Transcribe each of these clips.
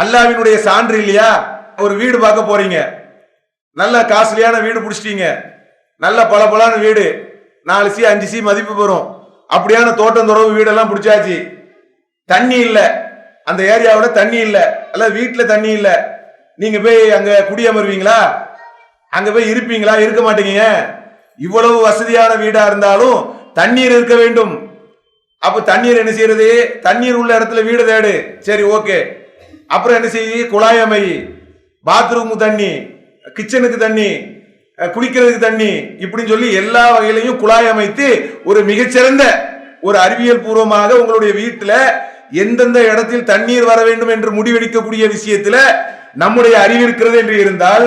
அல்லாவினுடைய சான்று இல்லையா? ஒரு வீடு பார்க்க போறீங்க. நல்ல காஸ்ட்லியான வீடு பிடிச்சிட்டீங்க. நல்ல பளபளான வீடு. நாலு சி அஞ்சு சி மதிப்பு பெறும். அப்படியான தோட்டம் துறவு வீடெல்லாம் பிடிச்சாச்சு. தண்ணி இல்லை. அந்த ஏரியாவோட தண்ணி இல்லை. அல்ல வீட்டில் தண்ணி இல்லை. நீங்கள் போய் அங்கே குடியமர்வீங்களா? அங்கே போய் இருப்பீங்களா? இருக்க மாட்டீங்க. இவ்வளவு வசதியான வீடாக இருந்தாலும் தண்ணீர் இருக்க வேண்டும். அப்போ தண்ணீர் என்ன செய்யறது தண்ணீர் உள்ள இடத்துல வீடு தேடு. சரி ஓகே. அப்புறம் என்ன செய்யி? குழாய் அமை பாத்ரூமு தண்ணி கிச்சனுக்கு தண்ணி குடிக்கிறதுக்கு குளிக்கிறதுக்கு தண்ணி இப்படின்னு சொல்லி எல்லா வகையிலையும் குழாய் அமைத்து ஒரு மிகச்சிறந்த ஒரு அறிவியல் பூர்வமாக உங்களுடைய வீட்டில் எந்தெந்த இடத்தில் தண்ணீர் வர வேண்டும் என்று முடிவெடுக்கக்கூடிய விஷயத்தில் நம்முடைய அறிவு இருக்கிறது என்று இருந்தால்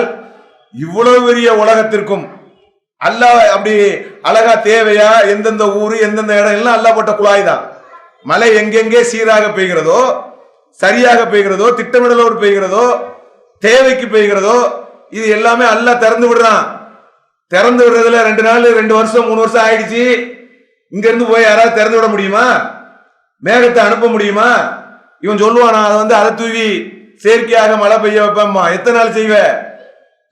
இவ்வளவு பெரிய உலகத்திற்கும் அல்லாஹ் அப்படி அழகா தேவையா? எந்தெந்த ஊர் எந்தெந்த இடம்? எல்லாம் அல்லாப்பட்ட குழாய் தான். மழை எங்கெங்கே சீராக பெய்கிறதோ சரியாக பெய்கிறதோ திட்டமிடலோடு பெய்கிறதோ தேவைக்கு பெய்கிறதோ இது எல்லாமே அல்லாஹ் திறந்து விடுறான். திறந்து விடுறதுல ரெண்டு நாள் ரெண்டு வருஷம் மூணு வருஷம் ஆயிடுச்சு. இங்க இருந்து போய் யாராவது திறந்து விட முடியுமா? மேகத்தை அனுப்ப முடியுமா? இவன் சொல்லுவானா அதை வந்து அதை தூவி செயற்கையாக மழை பெய்ய வைப்பேம்மா. எத்தனை நாள் செய்வ?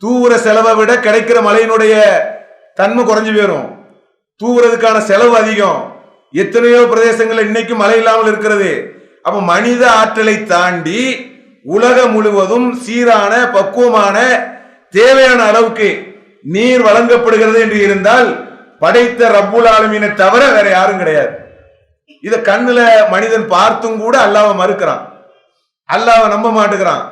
தூவுற செலவை விட கிடைக்கிற மழையினுடைய தன்மை குறைஞ்சு போயிடும் தூவுறதுக்கான செலவு அதிகம். எத்தனையோ பிரதேசங்கள்ல இன்னைக்கு மழை இல்லாமல் இருக்கிறது. அப்ப மனித ஆற்றலை தாண்டி உலகம் முழுவதும் சீரான பக்குவமான தேவையான அளவுக்கு நீர் வழங்கப்படுகிறது என்று இருந்தால் படைத்த ரப்புல் ஆலமீனை தவிர வேற யாரும் கிடையாது. இத கண்ணுல மனிதன் பார்த்தும் கூட அல்லாஹ்வை மறுக்கிறான். அல்லாஹ்வை நம்ப மாட்டுக்கிறான்